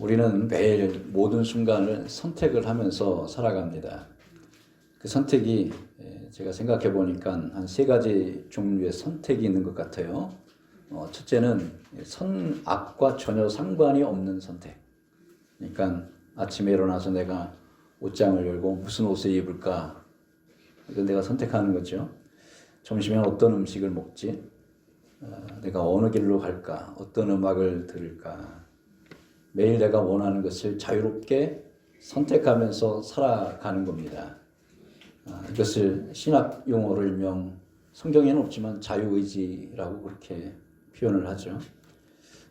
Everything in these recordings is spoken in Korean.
우리는 매일 모든 순간을 선택을 하면서 살아갑니다. 그 선택이 예, 제가 생각해 보니까 한 세 가지 종류의 선택이 있는 것 같아요. 어, 첫째는 선악과 전혀 상관이 없는 선택. 그러니까 아침에 일어나서 내가 옷장을 열고 무슨 옷을 입을까? 이건 내가 선택하는 거죠. 점심에 어떤 음식을 먹지? 어, 내가 어느 길로 갈까? 어떤 음악을 들을까? 매일 내가 원하는 것을 자유롭게 선택하면서 살아가는 겁니다. 아, 이것을 신학 용어로 일명 성경에는 없지만 자유의지라고 그렇게 표현을 하죠.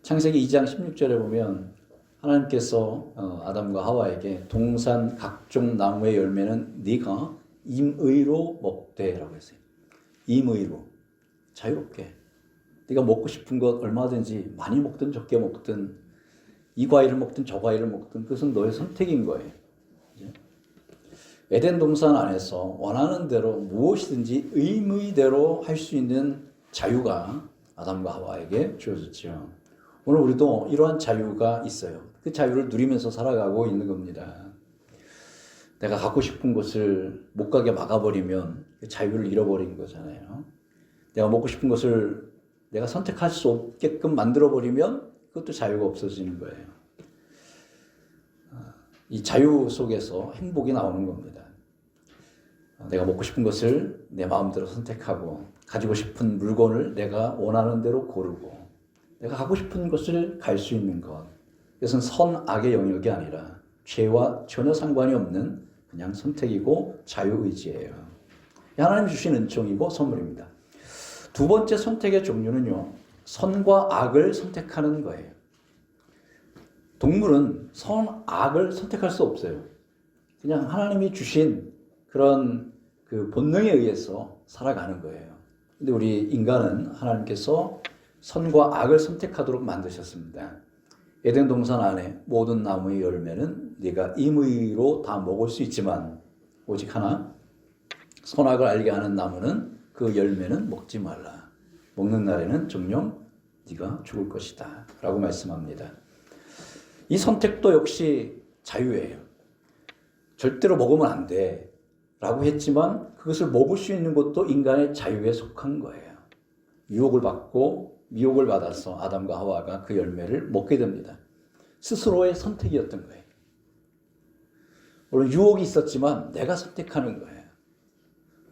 창세기 2장 16절에 보면 하나님께서 어, 아담과 하와에게 동산 각종 나무의 열매는 네가 임의로 먹되라고 했어요. 임의로 자유롭게 네가 먹고 싶은 것 얼마든지 많이 먹든 적게 먹든 이 과일을 먹든 저 과일을 먹든 그것은 너의 선택인 거예요. 에덴 동산 안에서 원하는 대로 무엇이든지 의무대로 할 수 있는 자유가 아담과 하와에게 주어졌죠. 오늘 우리도 이러한 자유가 있어요. 그 자유를 누리면서 살아가고 있는 겁니다. 내가 갖고 싶은 것을 못 가게 막아버리면 그 자유를 잃어버린 거잖아요. 내가 먹고 싶은 것을 내가 선택할 수 없게끔 만들어버리면 그것도 자유가 없어지는 거예요. 이 자유 속에서 행복이 나오는 겁니다. 내가 먹고 싶은 것을 내 마음대로 선택하고 가지고 싶은 물건을 내가 원하는 대로 고르고 내가 가고 싶은 것을 갈 수 있는 것. 이것은 선악의 영역이 아니라 죄와 전혀 상관이 없는 그냥 선택이고 자유의지예요. 하나님 주신 은총이고 선물입니다. 두 번째 선택의 종류는요, 선과 악을 선택하는 거예요. 동물은 선, 악을 선택할 수 없어요. 그냥 하나님이 주신 그런 그 본능에 의해서 살아가는 거예요. 근데 우리 인간은 하나님께서 선과 악을 선택하도록 만드셨습니다. 에덴 동산 안에 모든 나무의 열매는 네가 임의로 다 먹을 수 있지만 오직 하나 선악을 알게 하는 나무는 그 열매는 먹지 말라. 먹는 날에는 정령 네가 죽을 것이다. 라고 말씀합니다. 이 선택도 역시 자유예요. 절대로 먹으면 안 돼. 라고 했지만 그것을 먹을 수 있는 것도 인간의 자유에 속한 거예요. 유혹을 받고 미혹을 받아서 아담과 하와가 그 열매를 먹게 됩니다. 스스로의 선택이었던 거예요. 물론 유혹이 있었지만 내가 선택하는 거예요.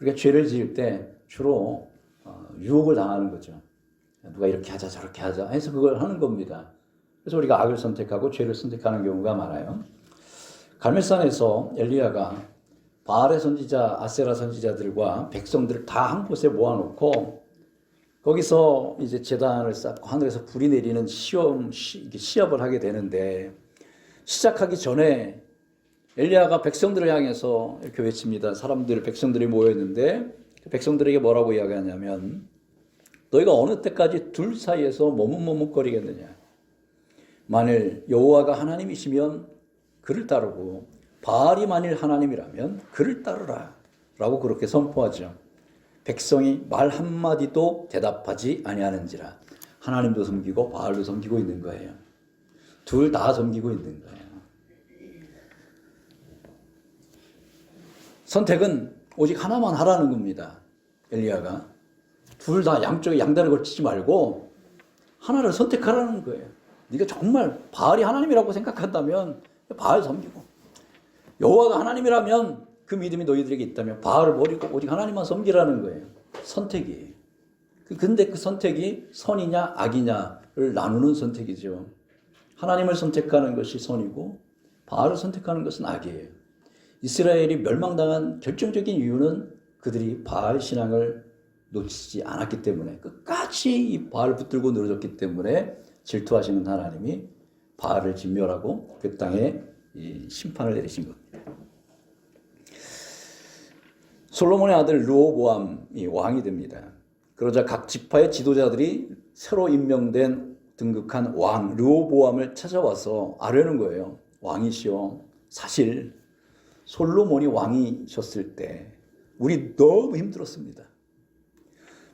우리가 죄를 지을 때 주로 어, 유혹을 당하는 거죠. 누가 이렇게 하자 저렇게 하자 해서 그걸 하는 겁니다. 그래서 우리가 악을 선택하고 죄를 선택하는 경우가 많아요. 갈멜산에서 엘리야가 바알의 선지자, 아세라 선지자들과 백성들을 다 한 곳에 모아놓고 거기서 이제 재단을 쌓고 하늘에서 불이 내리는 시험 시, 시합을 하게 되는데 시작하기 전에 엘리야가 백성들을 향해서 이렇게 외칩니다. 사람들 백성들이 모여 있는데 그 백성들에게 뭐라고 이야기하냐면 너희가 어느 때까지 둘 사이에서 머뭇머뭇거리겠느냐? 만일 여호와가 하나님이시면 그를 따르고 바알이 만일 하나님이라면 그를 따르라 라고 그렇게 선포하죠. 백성이 말 한마디도 대답하지 아니하는지라 하나님도 섬기고 바알도 섬기고 있는 거예요. 둘 다 섬기고 있는 거예요. 선택은 오직 하나만 하라는 겁니다. 엘리야가 둘 다 양쪽에 양다리 걸치지 말고 하나를 선택하라는 거예요. 네가 정말 바알이 하나님이라고 생각한다면 바알 섬기고 여호와가 하나님이라면 그 믿음이 너희들에게 있다면 바알을 버리고 오직 하나님만 섬기라는 거예요. 선택이. 근데 그 선택이 선이냐 악이냐를 나누는 선택이죠. 하나님을 선택하는 것이 선이고 바알을 선택하는 것은 악이에요. 이스라엘이 멸망당한 결정적인 이유는 그들이 바알 신앙을 놓치지 않았기 때문에 끝까지 이 바알 붙들고 늘어졌기 때문에 질투하시는 하나님이 바알을 진멸하고 그 땅에 심판을 내리신 겁니다. 솔로몬의 아들 르호보암이 왕이 됩니다. 그러자 각 지파의 지도자들이 새로 임명된 등극한 왕 르호보암을 찾아와서 아뢰는 거예요. 왕이시여, 사실 솔로몬이 왕이셨을 때 우리 너무 힘들었습니다.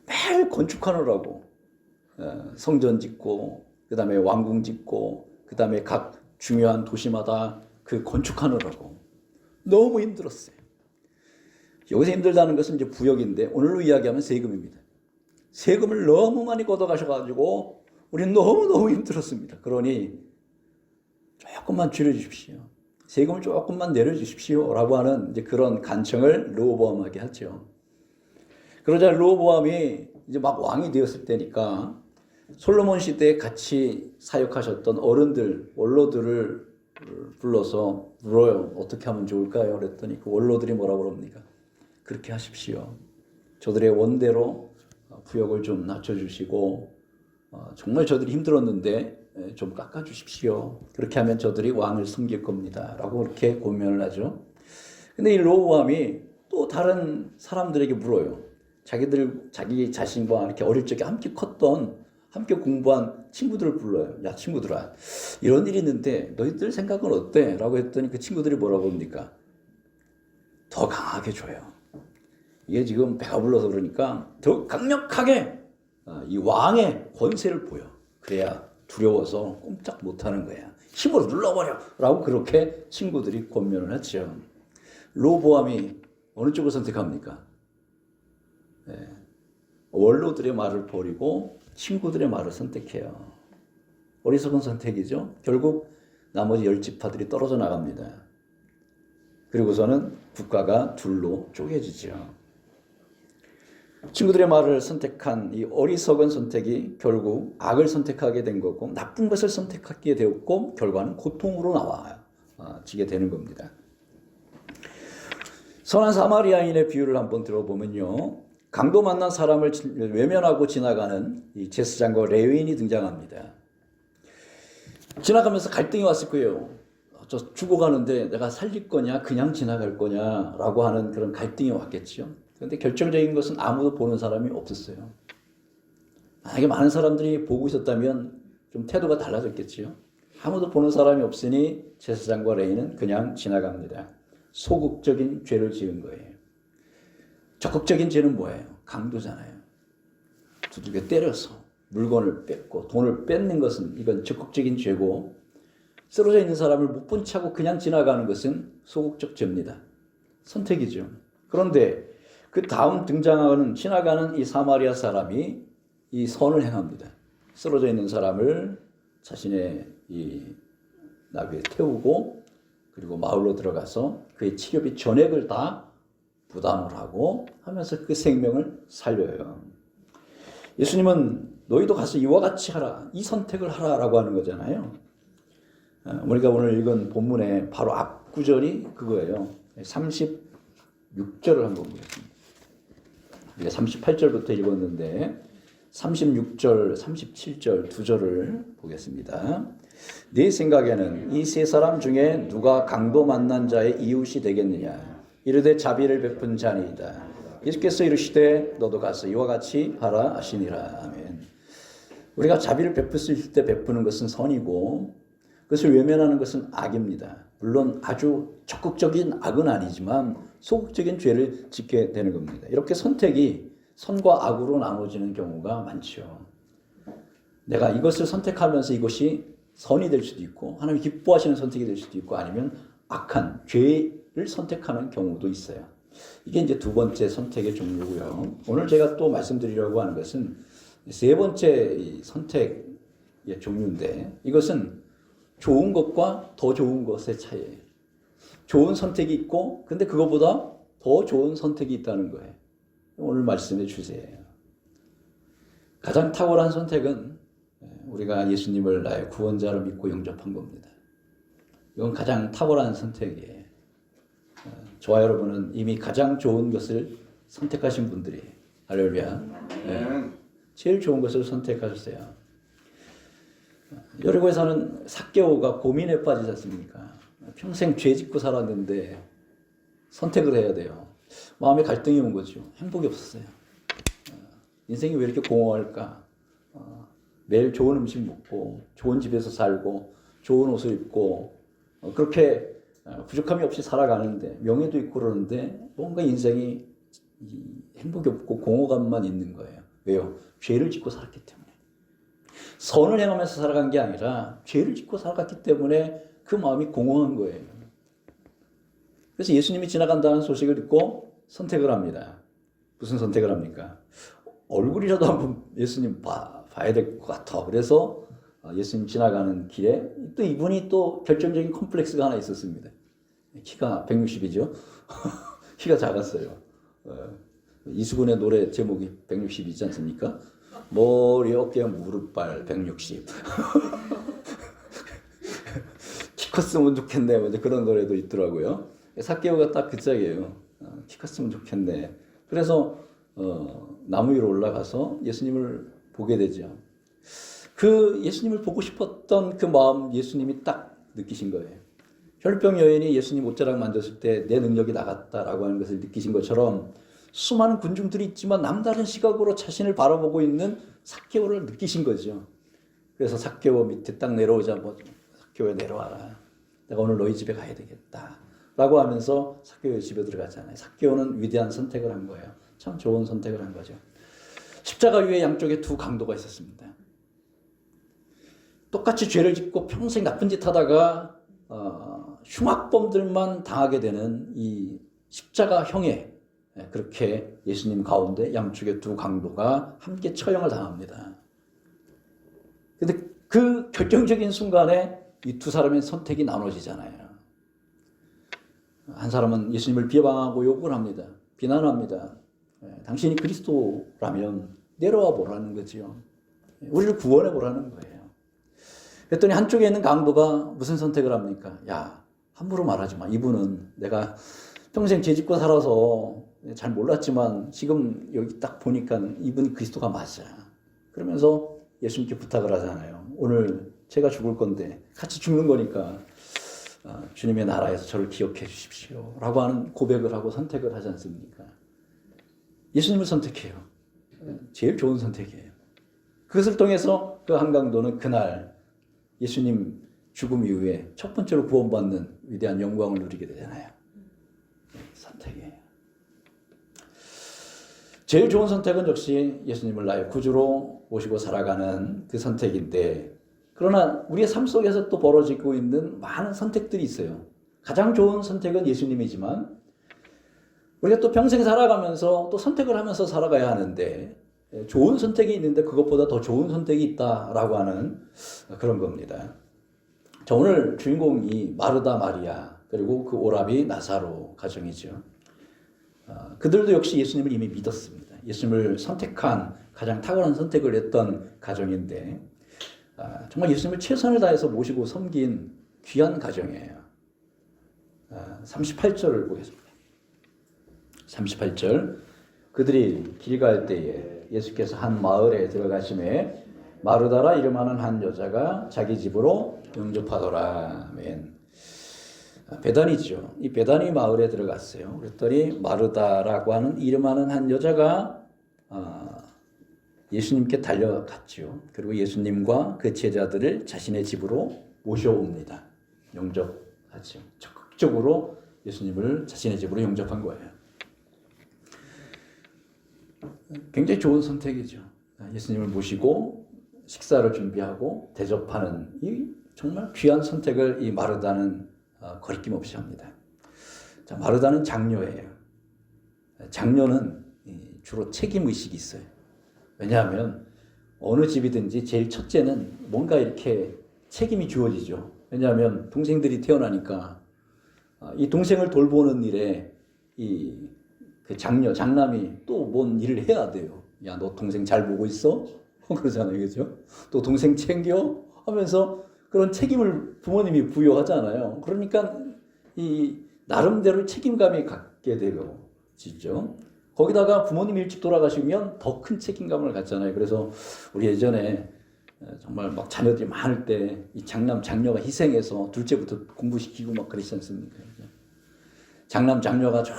매일 건축하느라고 어, 성전 짓고 그 다음에 왕궁 짓고 그 다음에 각 중요한 도시마다 그 건축하느라고 너무 힘들었어요. 여기서 힘들다는 것은 이제 부역인데 오늘로 이야기하면 세금입니다. 세금을 너무 많이 걷어가셔가지고 우리는 너무너무 힘들었습니다. 그러니 조금만 줄여주십시오. 세금을 조금만 내려주십시오. 라고 하는 이제 그런 간청을 로보암에게 하죠. 그러자 로보암이 이제 막 왕이 되었을 때니까 솔로몬 시대에 같이 사역하셨던 어른들, 원로들을 불러서 물어요. 어떻게 하면 좋을까요? 그랬더니 그 원로들이 뭐라고 그럽니까? 그렇게 하십시오. 저들의 원대로 부역을 좀 낮춰주시고 어, 정말 저들이 힘들었는데 에, 좀 깎아주십시오. 그렇게 하면 저들이 왕을 섬길 겁니다. 라고 그렇게 고면을 하죠. 근데 이 로보암이 또 다른 사람들에게 물어요. 자기들, 자기 자신과 이렇게 어릴 적에 함께 컸던, 함께 공부한 친구들을 불러요. 야, 친구들아. 이런 일이 있는데 너희들 생각은 어때? 라고 했더니 그 친구들이 뭐라고 합니까? 더 강하게 줘요. 이게 지금 배가 불러서 그러니까 더 강력하게 아, 이 왕의 권세를 보여. 그래야 두려워서 꼼짝 못하는 거야. 힘으로 눌러버려. 라고 그렇게 친구들이 권면을 했죠. 로보암이 어느 쪽을 선택합니까? 네. 원로들의 말을 버리고 친구들의 말을 선택해요. 어리석은 선택이죠. 결국 나머지 열 지파들이 떨어져 나갑니다. 그리고서는 국가가 둘로 쪼개지죠. 친구들의 말을 선택한 이 어리석은 선택이 결국 악을 선택하게 된 거고 나쁜 것을 선택하게 되었고 결과는 고통으로 나와지게 되는 겁니다. 선한 사마리아인의 비유를 한번 들어보면요. 강도 만난 사람을 외면하고 지나가는 이 제사장과 레위인이 등장합니다. 지나가면서 갈등이 왔을 거예요. 저 죽어가는데 내가 살릴 거냐, 그냥 지나갈 거냐라고 하는 그런 갈등이 왔겠죠. 그런데 결정적인 것은 아무도 보는 사람이 없었어요. 만약에 많은 사람들이 보고 있었다면 좀 태도가 달라졌겠지요. 아무도 보는 사람이 없으니 제사장과 레인은 그냥 지나갑니다. 소극적인 죄를 지은 거예요. 적극적인 죄는 뭐예요? 강도잖아요. 두들겨 때려서 물건을 뺏고 돈을 뺏는 것은 이건 적극적인 죄고 쓰러져 있는 사람을 못 본 차고 그냥 지나가는 것은 소극적 죄입니다. 선택이죠. 그런데 그 다음 등장하는 지나가는 이 사마리아 사람이 이 선을 행합니다. 쓰러져 있는 사람을 자신의 이 나귀에 태우고 그리고 마을로 들어가서 그의 치료비 전액을 다 부담을 하고 하면서 그 생명을 살려요. 예수님은 너희도 가서 이와 같이 하라. 이 선택을 하라라고 하는 거잖아요. 어, 우리가 오늘 읽은 본문의 바로 앞 구절이 그거예요. 36절을 한번 보겠습니다. 우리가 38절부터 읽었는데 36절, 37절 두 절을 보겠습니다. 네 생각에는 이 세 사람 중에 누가 강도 만난 자의 이웃이 되겠느냐? 이르되 자비를 베푼 자니이다. 예수께서 이르시되 너도 가서 이와 같이 하라 하시니라. 아멘. 우리가 자비를 베풀 때 베푸는 것은 선이고 그것을 외면하는 것은 악입니다. 물론 아주 적극적인 악은 아니지만 소극적인 죄를 짓게 되는 겁니다. 이렇게 선택이 선과 악으로 나눠지는 경우가 많죠. 내가 이것을 선택하면서 이것이 선이 될 수도 있고 하나님 기뻐하시는 선택이 될 수도 있고 아니면 악한 죄를 선택하는 경우도 있어요. 이게 이제 두 번째 선택의 종류고요. 오늘 제가 또 말씀드리려고 하는 것은 세 번째 선택의 종류인데 이것은 좋은 것과 더 좋은 것의 차이예요. 좋은 선택이 있고 근데 그것보다 더 좋은 선택이 있다는 거예요. 오늘 말씀해 주세요. 가장 탁월한 선택은 우리가 예수님을 나의 구원자로 믿고 영접한 겁니다. 이건 가장 탁월한 선택이에요. 저와 여러분은 이미 가장 좋은 것을 선택하신 분들이 할렐루야. 네. 제일 좋은 것을 선택하셨어요. 여리고에서는 사개오가 고민에 빠지지 않습니까? 평생 죄 짓고 살았는데 선택을 해야 돼요. 마음에 갈등이 온 거죠. 행복이 없었어요. 인생이 왜 이렇게 공허할까? 어, 매일 좋은 음식 먹고, 좋은 집에서 살고, 좋은 옷을 입고, 어, 그렇게 어, 부족함이 없이 살아가는데, 명예도 있고 그러는데, 뭔가 인생이 행복이 없고 공허감만 있는 거예요. 왜요? 죄를 짓고 살았기 때문에. 선을 행하면서 살아간 게 아니라 죄를 짓고 살아갔기 때문에 그 마음이 공허한 거예요. 그래서 예수님이 지나간다는 소식을 듣고 선택을 합니다. 무슨 선택을 합니까? 얼굴이라도 한번 예수님 봐, 봐야 될 것 같아. 그래서 예수님 지나가는 길에 또 이분이 또 결정적인 컴플렉스가 하나 있었습니다. 키가 160이죠. 키가 작았어요. 어, 이수근의 노래 제목이 160이지 않습니까? 머리, 어깨, 무릎, 발 160. 키 컸으면 좋겠네. 뭐 그런 노래도 있더라고요. 사케오가 딱 그 짝이에요. 어, 키 컸으면 좋겠네. 그래서 어, 나무 위로 올라가서 예수님을 보게 되죠. 그 예수님을 보고 싶었던 그 마음 예수님이 딱 느끼신 거예요. 혈병 여인이 예수님 옷자락 만졌을 때 내 능력이 나갔다라고 하는 것을 느끼신 것처럼 수많은 군중들이 있지만 남다른 시각으로 자신을 바라보고 있는 사케오를 느끼신 거죠. 그래서 사케오 밑에 딱 내려오자 뭐 사케오에 내려와라. 내가 오늘 너희 집에 가야 되겠다. 라고 하면서 사케오의 집에 들어가잖아요. 사케오는 위대한 선택을 한 거예요. 참 좋은 선택을 한 거죠. 십자가 위에 양쪽에 두 강도가 있었습니다. 똑같이 죄를 짓고 평생 나쁜 짓 하다가 어, 흉악범들만 당하게 되는 이 십자가 형에 예, 그렇게 예수님 가운데 양쪽에 두 강도가 함께 처형을 당합니다. 근데 그 결정적인 순간에 이 두 사람의 선택이 나눠지잖아요. 한 사람은 예수님을 비방하고 욕을 합니다. 비난합니다. 예, 당신이 그리스도라면 내려와 보라는 거지요. 예, 우리를 구원해 보라는 거예요. 그랬더니 한쪽에 있는 강도가 무슨 선택을 합니까? 야, 함부로 말하지 마. 이분은 내가 평생 죄 짓고 살아서 잘 몰랐지만 지금 여기 딱 보니까 이분이 그리스도가 맞아. 그러면서 예수님께 부탁을 하잖아요. 오늘 제가 죽을 건데 같이 죽는 거니까 어, 주님의 나라에서 저를 기억해 주십시오. 라고 하는 고백을 하고 선택을 하지 않습니까? 예수님을 선택해요. 제일 좋은 선택이에요. 그것을 통해서 그 한강도는 그날 예수님 죽음 이후에 첫 번째로 구원받는 위대한 영광을 누리게 되잖아요. 선택이에요. 제일 좋은 선택은 역시 예수님을 나의 구주로 모시고 살아가는 그 선택인데 그러나 우리의 삶 속에서 또 벌어지고 있는 많은 선택들이 있어요. 가장 좋은 선택은 예수님이지만 우리가 또 평생 살아가면서 또 선택을 하면서 살아가야 하는데 좋은 선택이 있는데 그것보다 더 좋은 선택이 있다라고 하는 그런 겁니다. 자, 오늘 주인공이 마르다 마리아 그리고 그 오라비 나사로 가정이죠. 어, 그들도 역시 예수님을 이미 믿었습니다. 예수님을 선택한 가장 탁월한 선택을 했던 가정인데 아, 정말 예수님을 최선을 다해서 모시고 섬긴 귀한 가정이에요. 아, 38절을 보겠습니다. 38절 그들이 길 갈 때에 예수께서 한 마을에 들어가심에 마르다라 이름하는 한 여자가 자기 집으로 영접하더라. 아멘. 아, 베단이죠. 이 베단이 마을에 들어갔어요. 그랬더니 마르다라고 하는 이름하는 한 여자가 아, 예수님께 달려갔죠. 그리고 예수님과 그 제자들을 자신의 집으로 모셔옵니다. 영접하죠. 적극적으로 예수님을 자신의 집으로 영접한 거예요. 굉장히 좋은 선택이죠. 예수님을 모시고 식사를 준비하고 대접하는 이 정말 귀한 선택을 이 마르다는 어, 거리낌 없이 합니다. 자, 마르다는 장녀예요. 장녀는 주로 책임 의식이 있어요. 왜냐하면 어느 집이든지 제일 첫째는 뭔가 이렇게 책임이 주어지죠. 왜냐하면 동생들이 태어나니까 어, 이 동생을 돌보는 일에 이 그 장녀, 장남이 또 뭔 일을 해야 돼요. 야, 너 동생 잘 보고 있어? 그러잖아요. 그죠? 또 동생 챙겨? 하면서 그런 책임을 부모님이 부여하잖아요. 그러니까 이 나름대로 책임감이 갖게 되고, 진죠. 거기다가 부모님이 일찍 돌아가시면 더 큰 책임감을 갖잖아요. 그래서 우리 예전에 정말 막 자녀들이 많을 때 이 장남, 장녀가 희생해서 둘째부터 공부시키고 막 그러지 않습니까? 장남, 장녀가 저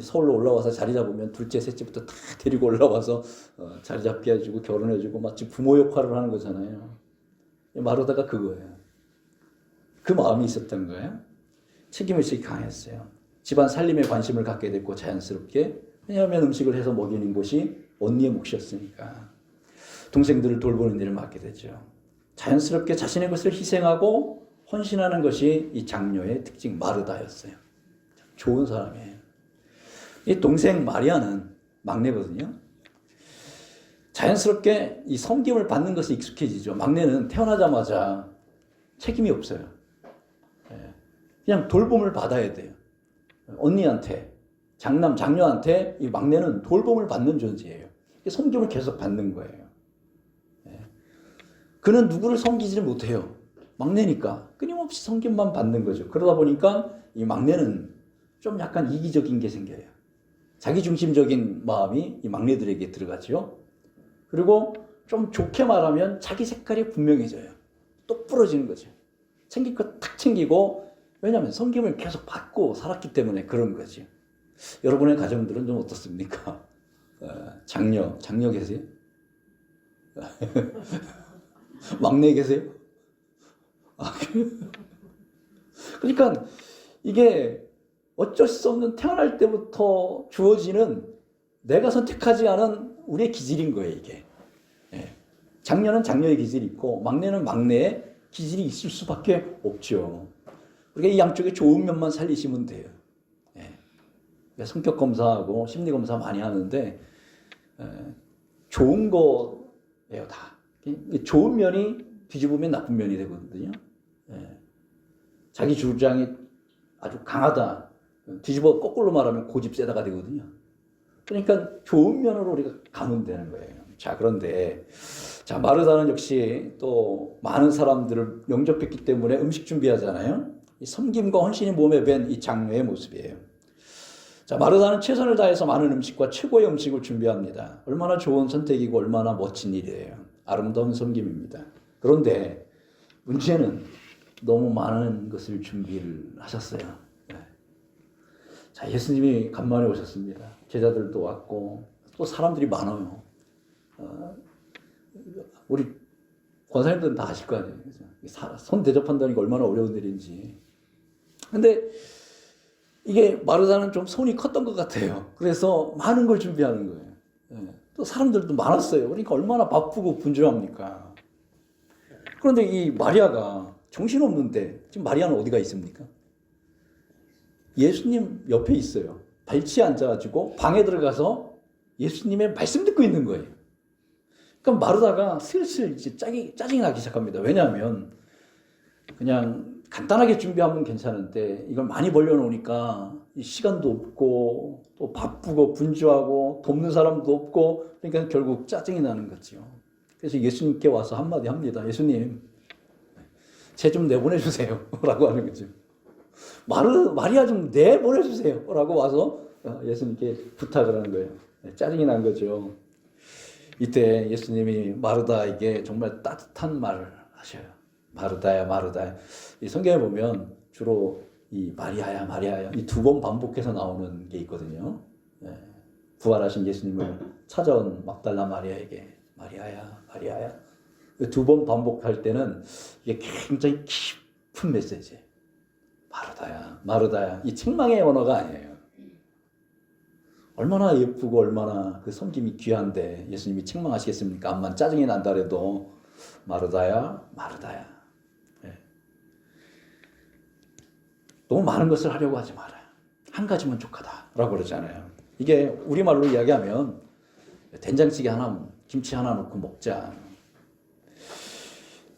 서울로 올라와서 자리 잡으면 둘째, 셋째부터 다 데리고 올라와서 어, 자리 잡게 해주고 결혼해주고 마치 부모 역할을 하는 거잖아요. 마르다가 그거예요. 그 마음이 있었던 거예요. 책임의식이 강했어요. 집안 살림에 관심을 갖게 됐고 자연스럽게 왜냐하면 음식을 해서 먹이는 것이 언니의 몫이었으니까 동생들을 돌보는 일을 맡게 되죠. 자연스럽게 자신의 것을 희생하고 헌신하는 것이 이 장녀의 특징 마르다였어요. 좋은 사람이에요. 이 동생 마리아는 막내거든요. 자연스럽게 이 섬김을 받는 것이 익숙해지죠. 막내는 태어나자마자 책임이 없어요. 예. 그냥 돌봄을 받아야 돼요. 언니한테, 장남, 장녀한테 이 막내는 돌봄을 받는 존재예요. 섬김을 계속 받는 거예요. 예. 그는 누구를 섬기지를 못해요. 막내니까 끊임없이 섬김만 받는 거죠. 그러다 보니까 이 막내는 좀 약간 이기적인 게 생겨요. 자기 중심적인 마음이 이 막내들에게 들어가죠. 그리고 좀 좋게 말하면 자기 색깔이 분명해져요. 똑 부러지는 거죠. 챙길 거 탁 챙기고 왜냐하면 섬김을 계속 받고 살았기 때문에 그런 거지. 여러분의 가정들은 좀 어떻습니까? 어, 장녀, 장녀 계세요? 막내 계세요? 아, 그러니까 이게 어쩔 수 없는 태어날 때부터 주어지는 내가 선택하지 않은 우리의 기질인 거예요, 이게. 예. 장녀는 장녀의 기질이 있고, 막내는 막내의 기질이 있을 수밖에 없죠. 우리가 이 양쪽에 좋은 면만 살리시면 돼요. 예. 그러니까 성격 검사하고 심리 검사 많이 하는데, 예. 좋은 거예요, 다. 좋은 면이 뒤집으면 나쁜 면이 되거든요. 예. 자기 주장이 아주 강하다. 뒤집어 거꾸로 말하면 고집 세다가 되거든요. 그러니까 좋은 면으로 우리가 가면 되는 거예요. 자, 그런데 자, 마르다는 역시 또 많은 사람들을 영접했기 때문에 음식 준비하잖아요. 이 섬김과 헌신이 몸에 밴 이 장녀의 모습이에요. 자, 마르다는 최선을 다해서 많은 음식과 최고의 음식을 준비합니다. 얼마나 좋은 선택이고 얼마나 멋진 일이에요. 아름다운 섬김입니다. 그런데 문제는 너무 많은 것을 준비를 하셨어요. 네. 자, 예수님이 간만에 오셨습니다. 제자들도 왔고 또 사람들이 많아요. 어, 우리 권사님들은 다 아실 거 아니에요. 그죠? 사- 손 대접한다는 게 얼마나 어려운 일인지. 근데 이게 마르다는 좀 손이 컸던 것 같아요. 그래서 많은 걸 준비하는 거예요. 예. 또 사람들도 많았어요. 그러니까 얼마나 바쁘고 분주합니까? 그런데 이 마리아가 정신없는데 지금 마리아는 어디가 있습니까? 예수님 옆에 있어요. 발치에 앉아가지고 방에 들어가서 예수님의 말씀 듣고 있는 거예요. 그러니까 마르다가 슬슬 이제 짜기, 짜증이 나기 시작합니다. 왜냐하면 그냥 간단하게 준비하면 괜찮은데 이걸 많이 벌려놓으니까 이 시간도 없고 또 바쁘고 분주하고 돕는 사람도 없고 그러니까 결국 짜증이 나는 거죠. 그래서 예수님께 와서 한마디 합니다. 예수님, 쟤좀 내보내주세요. 라고 하는 거죠. 마르, 마리아 좀 내보내주세요. 라고 와서 예수님께 부탁을 하는 거예요. 네, 짜증이 난 거죠. 이때 예수님이 마르다에게 정말 따뜻한 말을 하셔요. 마르다야, 마르다야. 이 성경에 보면 주로 이 마리아야, 마리아야 이 두 번 반복해서 나오는 게 있거든요. 예. 부활하신 예수님을 찾아온 막달라 마리아에게 마리아야, 마리아야. 두 번 반복할 때는 이게 굉장히 깊은 메시지. 마르다야, 마르다야. 이 책망의 언어가 아니에요. 얼마나 예쁘고 얼마나 그 섬김이 귀한데 예수님이 책망하시겠습니까? 암만 짜증이 난다래도 마르다야, 마르다야. 예. 너무 많은 것을 하려고 하지 말아요. 한 가지면 족하다라고 그러잖아요. 이게 우리말로 이야기하면 된장찌개 하나, 김치 하나 넣고 먹자.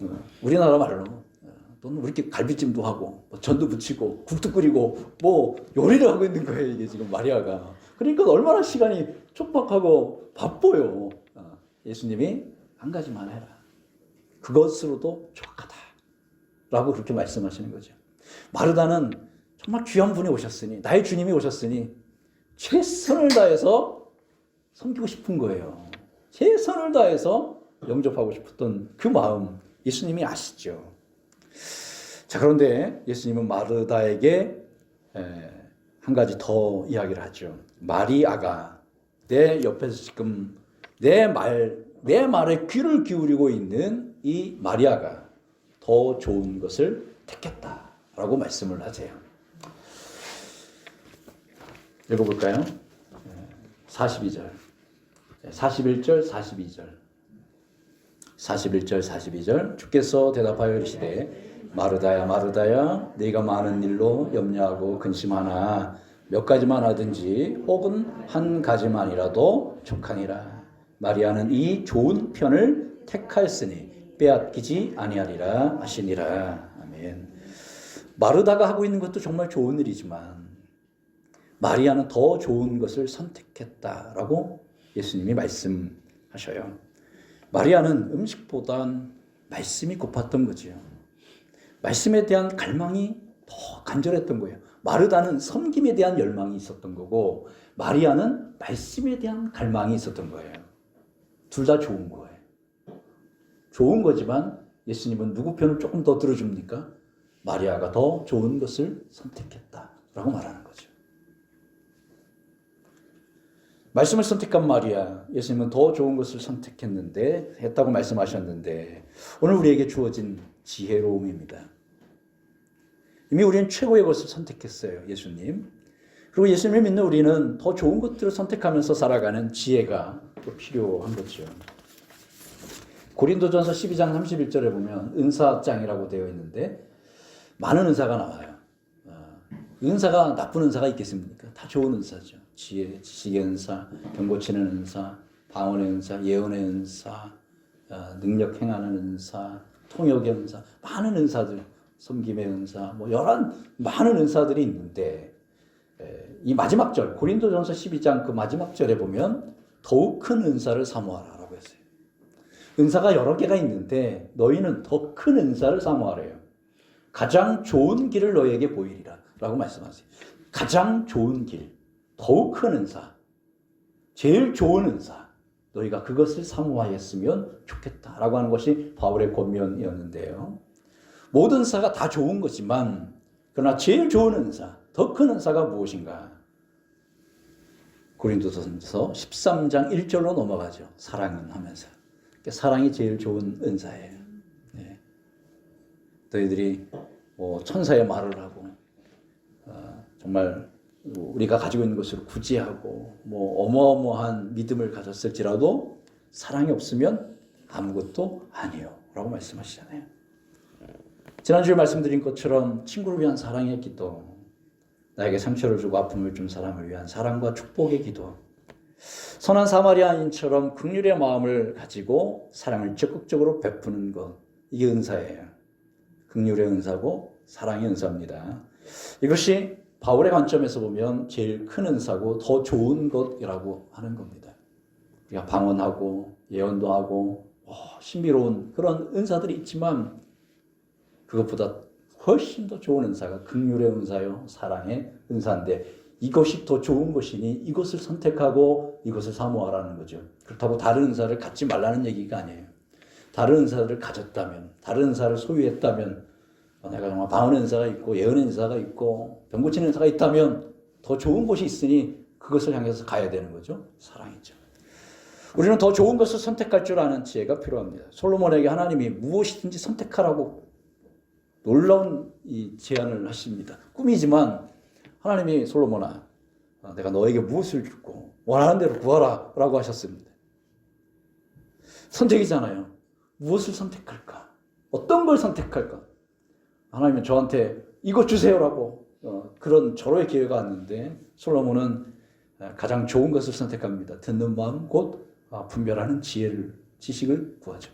어, 우리나라 말로 어, 또는 우리끼리 갈비찜도 하고 뭐 전도 부치고 국도 끓이고 뭐 요리를 하고 있는 거예요 이게 지금 마리아가 그러니까 얼마나 시간이 촉박하고 바빠요 어, 예수님이 한 가지만 해라 그것으로도 족하다 라고 그렇게 말씀하시는 거죠 마르다는 정말 귀한 분이 오셨으니 나의 주님이 오셨으니 최선을 다해서 섬기고 싶은 거예요 최선을 다해서 영접하고 싶었던 그 마음 예수님이 아시죠. 자, 그런데 예수님은 마르다에게 에, 한 가지 더 이야기를 하죠. 마리아가 내 옆에서 지금 내 말, 내 말에 귀를 기울이고 있는 이 마리아가 더 좋은 것을 택했다 라고 말씀을 하세요. 읽어볼까요? 42절. 41절, 42절. 41절 42절 주께서 대답하여 이르시되 마르다야 마르다야 네가 많은 일로 염려하고 근심하나 몇 가지만 하든지 혹은 한 가지만이라도 족하니라 마리아는 이 좋은 편을 택하였으니 빼앗기지 아니하리라 하시니라 아멘 마르다가 하고 있는 것도 정말 좋은 일이지만 마리아는 더 좋은 것을 선택했다라고 예수님이 말씀하셔요. 마리아는 음식보단 말씀이 고팠던 거지요. 말씀에 대한 갈망이 더 간절했던 거예요. 마르다는 섬김에 대한 열망이 있었던 거고 마리아는 말씀에 대한 갈망이 있었던 거예요. 둘 다 좋은 거예요. 좋은 거지만 예수님은 누구 편을 조금 더 들어줍니까? 마리아가 더 좋은 것을 선택했다라고 말하는 거죠. 말씀을 선택한 마리아, 예수님은 더 좋은 것을 선택했는데, 했다고 말씀하셨는데, 오늘 우리에게 주어진 지혜로움입니다. 이미 우리는 최고의 것을 선택했어요, 예수님. 그리고 예수님을 믿는 우리는 더 좋은 것들을 선택하면서 살아가는 지혜가 또 필요한 거죠. 고린도전서 12장 31절에 보면 은사장이라고 되어 있는데, 많은 은사가 나와요. 어, 은사가 나쁜 은사가 있겠습니까? 다 좋은 은사죠. 지혜, 지식의 은사, 병고치는 은사, 방언의 은사, 예언의 은사, 어, 능력 행하는 은사, 통역의 은사, 많은 은사들, 섬김의 은사, 뭐 여러 많은 은사들이 있는데 에, 이 마지막 절 고린도전서 12장 그 마지막 절에 보면 더욱 큰 은사를 사모하라라고 했어요. 은사가 여러 개가 있는데 너희는 더 큰 은사를 사모하래요. 가장 좋은 길을 너희에게 보이리라 라고 말씀하세요. 가장 좋은 길, 더욱 큰 은사, 제일 좋은 은사, 너희가 그것을 사모하였으면 좋겠다 라고 하는 것이 바울의 권면이었는데요. 모든 은사가 다 좋은 거지만 그러나 제일 좋은 은사, 더 큰 은사가 무엇인가? 고린도전서 13장 1절로 넘어가죠. 사랑은 하면서. 그러니까 사랑이 제일 좋은 은사예요. 네. 너희들이 뭐 천사의 말을 하고 어, 정말 우리가 가지고 있는 것을 구제하고 뭐 어마어마한 믿음을 가졌을지라도 사랑이 없으면 아무것도 아니요라고 말씀하시잖아요. 지난주에 말씀드린 것처럼 친구를 위한 사랑의 기도, 나에게 상처를 주고 아픔을 준 사람을 위한 사랑과 축복의 기도, 선한 사마리아인처럼 극률의 마음을 가지고 사랑을 적극적으로 베푸는 것, 이게 은사예요. 극률의 은사고 사랑의 은사입니다. 이것이 바울의 관점에서 보면 제일 큰 은사고 더 좋은 것이라고 하는 겁니다. 우리가 방언하고 예언도 하고 오, 신비로운 그런 은사들이 있지만 그것보다 훨씬 더 좋은 은사가 극률의 은사요 사랑의 은사인데 이것이 더 좋은 것이니 이것을 선택하고 이것을 사모하라는 거죠. 그렇다고 다른 은사를 갖지 말라는 얘기가 아니에요. 다른 은사를 가졌다면, 다른 은사를 소유했다면, 어, 내가 정말 방언 은사가 있고 예언 은사가 있고 병고치는 은사가 있다면 더 좋은 곳이 있으니 그것을 향해서 가야 되는 거죠. 사랑이죠. 우리는 더 좋은 것을 선택할 줄 아는 지혜가 필요합니다. 솔로몬에게 하나님이 무엇이든지 선택하라고 놀라운 이 제안을 하십니다. 꿈이지만 하나님이 솔로몬아, 어, 내가 너에게 무엇을 주고 원하는 대로 구하라 라고 하셨습니다. 선택이잖아요. 무엇을 선택할까? 어떤 걸 선택할까? 하나님은 저한테 이것 주세요라고 어, 그런 절호의 기회가 왔는데 솔로몬은 어, 가장 좋은 것을 선택합니다. 듣는 마음 곧 아, 분별하는 지혜를 지식을 구하죠.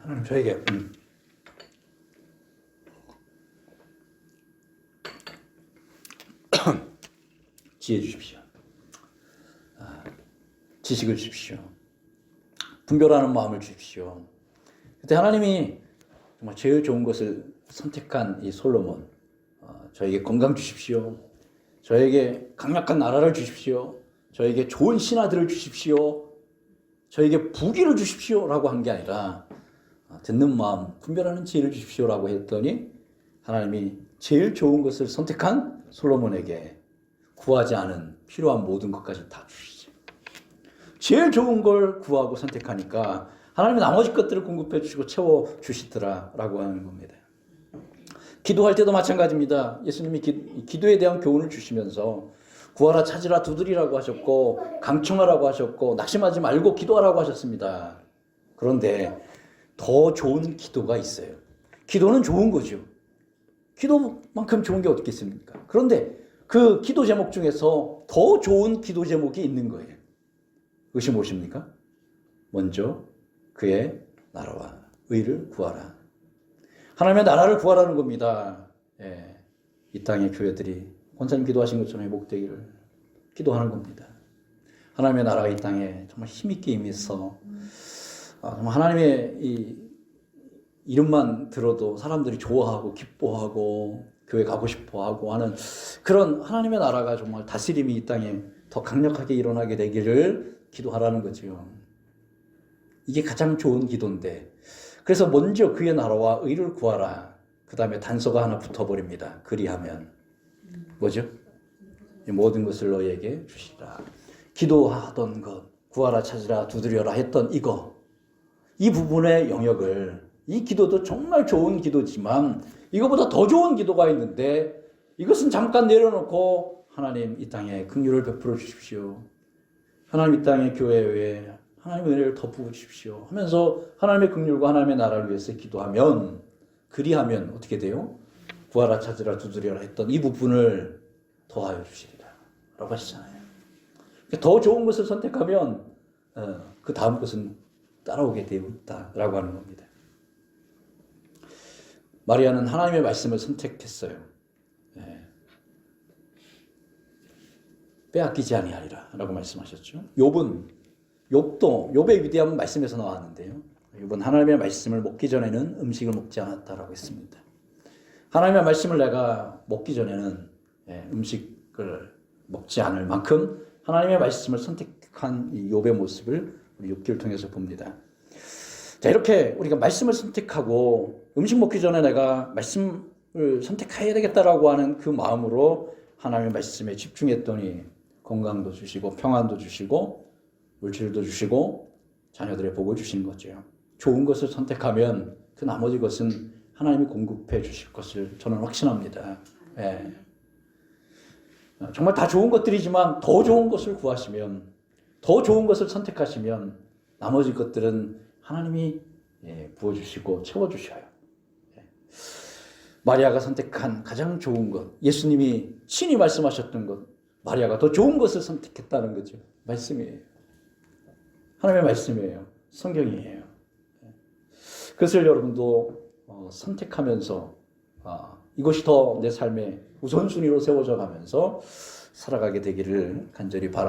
하나님 저에게 음, 지혜 주십시오. 아, 지식을 주십시오. 분별하는 마음을 주십시오. 그때 하나님이 정말 제일 좋은 것을 선택한 이 솔로몬, 어, 저에게 건강 주십시오. 저에게 강력한 나라를 주십시오. 저에게 좋은 신하들을 주십시오. 저에게 부귀를 주십시오 라고 한 게 아니라 어, 듣는 마음, 분별하는 지혜를 주십시오 라고 했더니 하나님이 제일 좋은 것을 선택한 솔로몬에게 구하지 않은 필요한 모든 것까지 다 주시죠. 제일 좋은 걸 구하고 선택하니까 하나님이 나머지 것들을 공급해 주시고 채워 주시더라라고 하는 겁니다. 기도할 때도 마찬가지입니다. 예수님이 기, 도에 대한 교훈을 주시면서 구하라 찾으라 두드리라고 하셨고 강청하라고 하셨고 낙심하지 말고 기도하라고 하셨습니다. 그런데 더 좋은 기도가 있어요. 기도는 좋은 거죠. 기도만큼 좋은 게 어디 있겠습니까? 그런데 그 기도 제목 중에서 더 좋은 기도 제목이 있는 거예요. 그것이 무엇입니까? 먼저 그의 나라와 의를 구하라. 하나님의 나라를 구하라는 겁니다. 예. 이 땅의 교회들이 권사님 기도하신 것처럼 회복되기를 기도하는 겁니다. 하나님의 나라가 이 땅에 정말 힘있게 임해서 아, 정말 하나님의 이 이름만 들어도 사람들이 좋아하고 기뻐하고 교회 가고 싶어 하고 하는 그런 하나님의 나라가 정말 다스림이 이 땅에 더 강력하게 일어나게 되기를 기도하라는 거죠. 이게 가장 좋은 기도인데 그래서 먼저 그의 나라와 의를 구하라. 그 다음에 단서가 하나 붙어버립니다. 그리하면 뭐죠? 이 모든 것을 너에게 주시라. 기도하던 것, 구하라 찾으라 두드려라 했던 이거 이 부분의 영역을 이 기도도 정말 좋은 기도지만 이거보다 더 좋은 기도가 있는데 이것은 잠깐 내려놓고 하나님 이 땅에 긍휼을 베풀어 주십시오. 하나님 이 땅의 교회에 하나님의 은혜를 덮어 주십시오. 하면서 하나님의 긍휼과 하나님의 나라를 위해서 기도하면 그리하면 어떻게 돼요? 구하라 찾으라 두드려라 했던 이 부분을 더하여 주시리라. 라고 하시잖아요. 더 좋은 것을 선택하면 어, 그 다음 것은 따라오게 되어 있다라고 하는 겁니다. 마리아는 하나님의 말씀을 선택했어요. 예. 빼앗기지 아니하리라라고 말씀하셨죠. 욥은 욥도 욥의 위대한 말씀에서 나왔는데요. 욥은 하나님의 말씀을 먹기 전에는 음식을 먹지 않았다라고 했습니다. 하나님의 말씀을 내가 먹기 전에는 예, 음식을 먹지 않을 만큼 하나님의 말씀을 선택한 이 욥의 모습을 우리 욥기를 통해서 봅니다. 자, 이렇게 우리가 말씀을 선택하고 음식 먹기 전에 내가 말씀을 선택해야 되겠다라고 하는 그 마음으로 하나님의 말씀에 집중했더니 건강도 주시고 평안도 주시고 물질도 주시고 자녀들의 복을 주시는 거죠. 좋은 것을 선택하면 그 나머지 것은 하나님이 공급해 주실 것을 저는 확신합니다. 예. 정말 다 좋은 것들이지만 더 좋은 것을 구하시면 더 좋은 것을 선택하시면 나머지 것들은 하나님이 예, 부어주시고 채워주셔요. 예. 마리아가 선택한 가장 좋은 것, 예수님이 친히 말씀하셨던 것, 마리아가 더 좋은 것을 선택했다는 거죠. 말씀이에요. 하나님의 말씀이에요. 성경이에요. 예. 그것을 여러분도 어, 선택하면서 아, 이것이 더 내 삶의 우선순위로 세워져 가면서 살아가게 되기를 간절히 바랍니다.